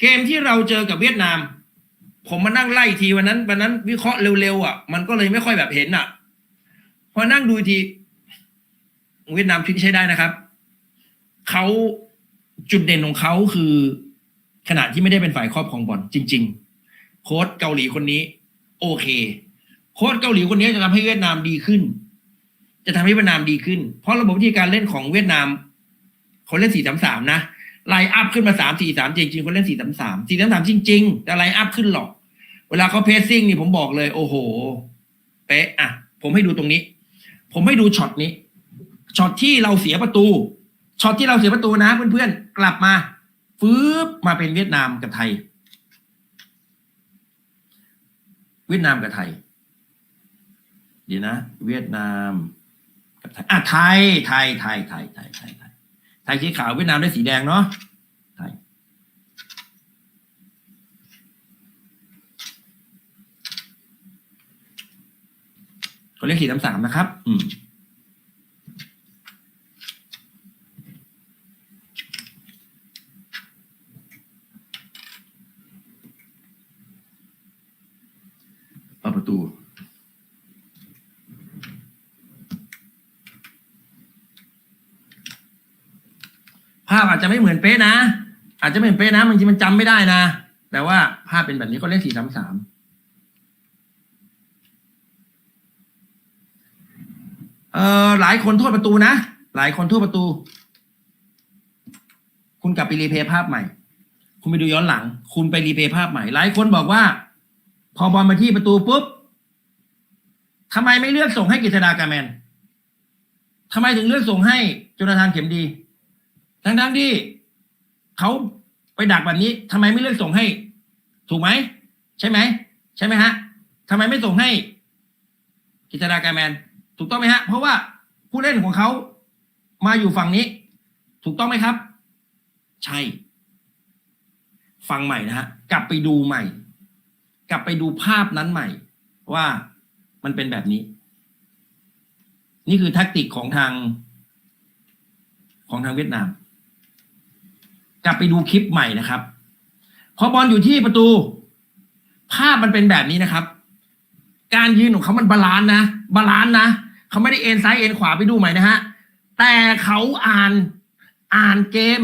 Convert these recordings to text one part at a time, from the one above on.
เกมที่เราเจอกับเวียดนาม ผมมานั่งไล่ทีวันนั้นวันนั้นวิเคราะห์เร็วๆอะมันก็เลยไม่ค่อยแบบเห็นอะพอนั่งดูที เวียดนามพลิกใช้ได้นะครับเขาจุดเด่นของเขาคือขณะที่ไม่ได้เป็นฝ่ายครอบครองบอลจริง ๆ โค้ชเกาหลีคนนี้ โอเค โค้ชเกาหลีคนนี้จะทำให้เวียดนามดีขึ้น จะทำให้เวียดนามดีขึ้น เพราะระบบวิธีการเล่นของเวียดนามเขาเล่นสี่สามสามนะ ไลน์อัพขึ้นมาสามสี่สามจริงๆเขาเล่นสี่สามสามสี่สามสามจริง ๆ แต่ไลน์อัพขึ้นหรอก เวลาเขาเพสซิ่งนี่ผมบอกเลย โอ้โห เป๊ะอะ ผมให้ดูตรงนี้ ผมให้ดูช็อตนี้ช็อตที่เราเสียประตูช็อตที่เราเสียประตูนะเพื่อนๆกลับมาฟืบมาเป็นเวียดนามกับไทย เวียดนามกับไทยดีนะ เวียดนามกับไทยอะไทยไทยไทยไทยไทยไทย ทยไทยสีขาวเวียดนามได้สีแดงเนาะไทยเขาเรียกสีสามสามนะครับ อืมเปิดประตู ภาพอาจจะไม่เหมือนเป๊ะนะ อาจจะไม่เหมือนเป๊ะนะบางทีมันจำไม่ได้นะ แต่ว่าภาพเป็นแบบนี้ก็เล่นสี่สามสามเอ่อหลายคนโทษประตูนะ หลายคนโทษประตู คุณกลับไปรีเพย์ภาพใหม่ คุณไปดูย้อนหลัง คุณไปรีเพย์ภาพใหม่ หลายคนบอกว่า พอบอลมาที่ประตูปุ๊บทำไมไม่เลือกส่งให้กฤษดากาแมนทำไมถึงเลือกส่งให้จุนทานเข็มดี ทั้งทั้งๆที่เขาไปดักแบบนี้ทำไมไม่เลือกส่งให้ ถูกไหม ใช่ไหม ใช่ไหมฮะทำไมไม่ส่งให้กฤษดาการแมน ถูกต้องไหมฮะ เพราะว่าผู้เล่นของเขามาอยู่ฝั่งนี้ ถูกต้องไหมครับ ใช่ ฟังใหม่นะฮะ กลับไปดูใหม่ กลับไปดูภาพนั้นใหม่ ว่ามันเป็นแบบนี้ นี่คือแท็กติกของทางของทางเวียดนาม กลับไปดูคลิปใหม่นะครับ พอบอลอยู่ที่ประตู ภาพมันเป็นแบบนี้นะครับ การยืนของเขามันบาลานซ์นะบาลานซ์นะเขาไม่ได้เอ็นซ้ายเอ็นขวาไปดูใหม่นะฮะแต่เขาอ่านอ่านเกม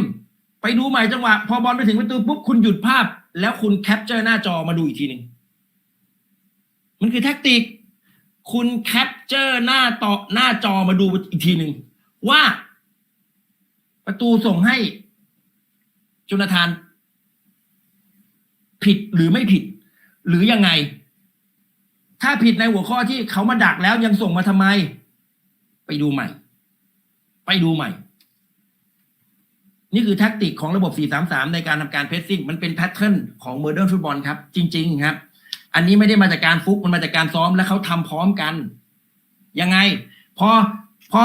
ไปดูใหม่จังหวะ พอบอลไปถึงประตูปุ๊บคุณหยุดภาพ แล้วคุณแคปเจอร์หน้าจอมาดูอีกทีหนึ่งมันคือแท็กติก คุณแคปเจอร์หน้าต่อหน้าจอมาดูอีกทีหนึ่งว่าประตูส่งให้ จุนทาน ผิดหรือไม่ผิด หรือยังไง ถ้าผิดในหัวข้อที่เขามาดักแล้วยังส่งมาทำไม ไปดูใหม่ ไปดูใหม่ นี่คือแท็กติกของระบบ 433 ในการทำการเพสซิ่ง มันเป็นแพทเทิร์นของโมเดิร์นฟุตบอลครับ จริง ๆ ครับ อันนี้ไม่ได้มาจากการฟุกมันมาจากการซ้อมและเขาทำพร้อมกัน ยังไง พอพอ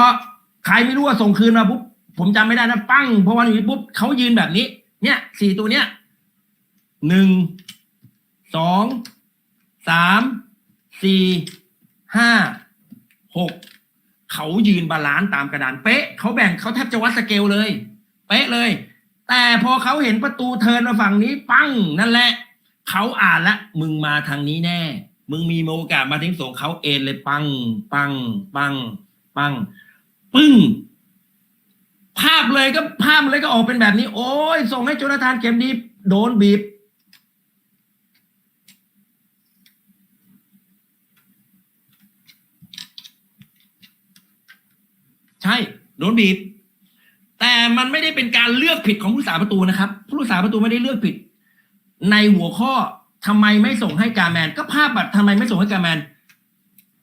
ใครไม่รู้ว่าส่งคืนมาปุ๊บผมจำไม่ได้นะ ปั้งพอวันนี้ปุ๊บเขายืนแบบนี้ เนี่ยสี่ตัวเนี้ยหนึ่งสองสามสี่ห้าหกเขายืนบาลานซ์ตามกระดานเป๊ะเขาแบ่งเขาแทบจะวัดสเกลเลย เป๊ะเลย แต่พอเขาเห็นประตูเทินมาฝั่งนี้ปั้งนั่นแหละเขาอ่านละ มึงมาทางนี้แน่ มึงมีโอกาสมาทิ้งส่งเขาเอ็นเลย ปัง ปัง ปัง ปัง ปึ้ง ภาพเลยก็ภาพเลยก็ออกเป็นแบบนี้ โอ้ยส่งให้โจนาธานเกมดีโดนบีบ ใช่ โดนบีบ แต่มันไม่ได้เป็นการเลือกผิดของผู้สาประตูนะครับ ผู้รักษาประตูไม่ได้เลือกผิด ในหัวข้อทำไมไม่ส่งให้กาแมน ก็ภาพบัตรทำไมไม่ส่งให้กาแมน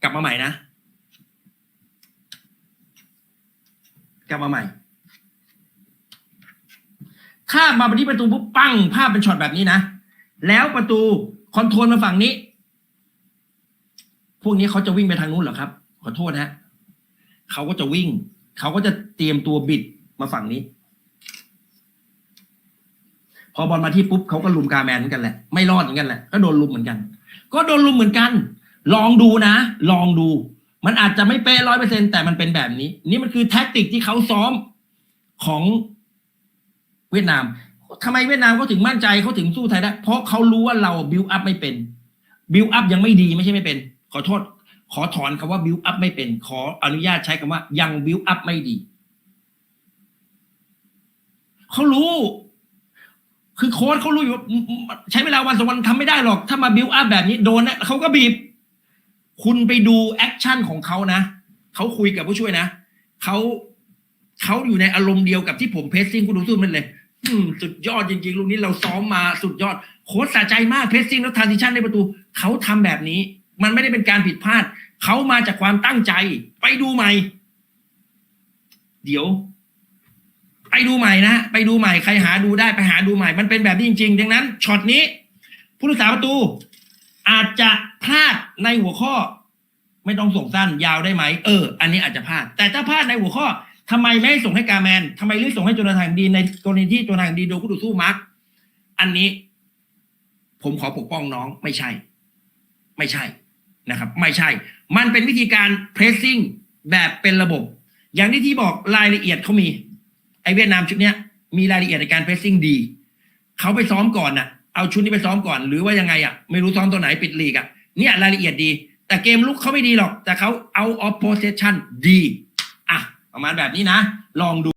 กลับมาใหม่นะ กลับมาใหม่ ถ้ามาไปที่ประตูปุ๊บปั้งภาพเป็นช็อตแบบนี้นะแล้วประตูคอนโทรลมาฝั่งนี้ พวกนี้เขาจะวิ่งไปทางนู้นเหรอครับ ขอโทษนะฮะเขาก็จะวิ่ง เขาก็จะเตรียมตัวบิดมาฝั่งนี้ พอบอลมาที่ปุ๊บเขาก็ลุมกาแมนเหมือนกันแหละ ไม่รอดเหมือนกันแหละ ก็โดนลุมเหมือนกัน ก็โดนลุมเหมือนกัน ลองดูนะ ลองดู มันอาจจะไม่เป๊ะร้อยเปอร์เซ็นแต่มันเป็นแบบนี้ นี่มันคือแท็กติกที่เขาซ้อมของ เวียดนามทำไมเวียดนามเขาถึงมั่นใจเขาถึงสู้ไทยได้ เพราะเขารู้ว่าเราบิวอัพไม่เป็นบิวอัพยังไม่ดีไม่ใช่ไม่เป็น ขอโทษ ขอถอนคำว่าบิวอัพไม่เป็น ขออนุญาตใช้คำว่า ยังบิวอัพไม่ดีเขารู้ คือโค้ชเขารู้อยู่ว่าใช้เวลาวันสองวันทำไม่ได้หรอก ถ้ามาบิวอัพแบบนี้โดนนะเขาก็บีบ คุณไปดูแอคชั่นของเขานะเขาคุยกับผู้ช่วยนะเขา เขาอยู่ในอารมณ์เดียวกับที่ผมเพสซิ่งคุณดูสู้มันเลย อืมสุดยอดจริงๆลูกนี้เราซ้อมมาสุดยอด โค้ชสะใจมากเพสซิ่งแล้วทรานซิชันในประตูเขาทำแบบนี้ มันไม่ได้เป็นการผิดพลาด เขามาจากความตั้งใจ ไปดูใหม่ เดี๋ยว ไปดูใหม่นะไปดูใหม่ใครหาดูได้ไปหาดูใหม่ มันเป็นแบบนี้จริงๆดังนั้นช็อตนี้ ผู้รักษาประตู อาจจะพลาดในหัวข้อ ไม่ต้องส่งสั้นยาวได้ไหมเออ อันนี้อาจจะพลาด แต่ถ้าพลาดในหัวข้อ ทำไมไม่ส่งให้กาแมนทำไมเลือกส่งให้โจนาธานดีในกรณีที่โจนาธานดีโดนคู่ต่อสู้มาร์กอันนี้ ผมขอปกป้องน้องไม่ใช่ ไม่ใช่นะครับ ไม่ใช่ มันเป็นวิธีการเพรสซิ่งแบบเป็นระบบ อย่างที่ที่บอกรายละเอียดเขามี ไอเวียดนามชุดเนี้ย มีรายละเอียดในการเพรสซิ่งดีเขาไปซ้อมก่อนน่ะ เอาชุดนี้ไปซ้อมก่อน หรือว่ายังไงอะไม่รู้ซ้อมตัวไหนปิดลีกอะเนี่ยรายละเอียดดี แต่เกมลุกเขาไม่ดีหรอก แต่เขาเอาออฟโพสเซชันดี ประมาณแบบนี้นะ ลองดู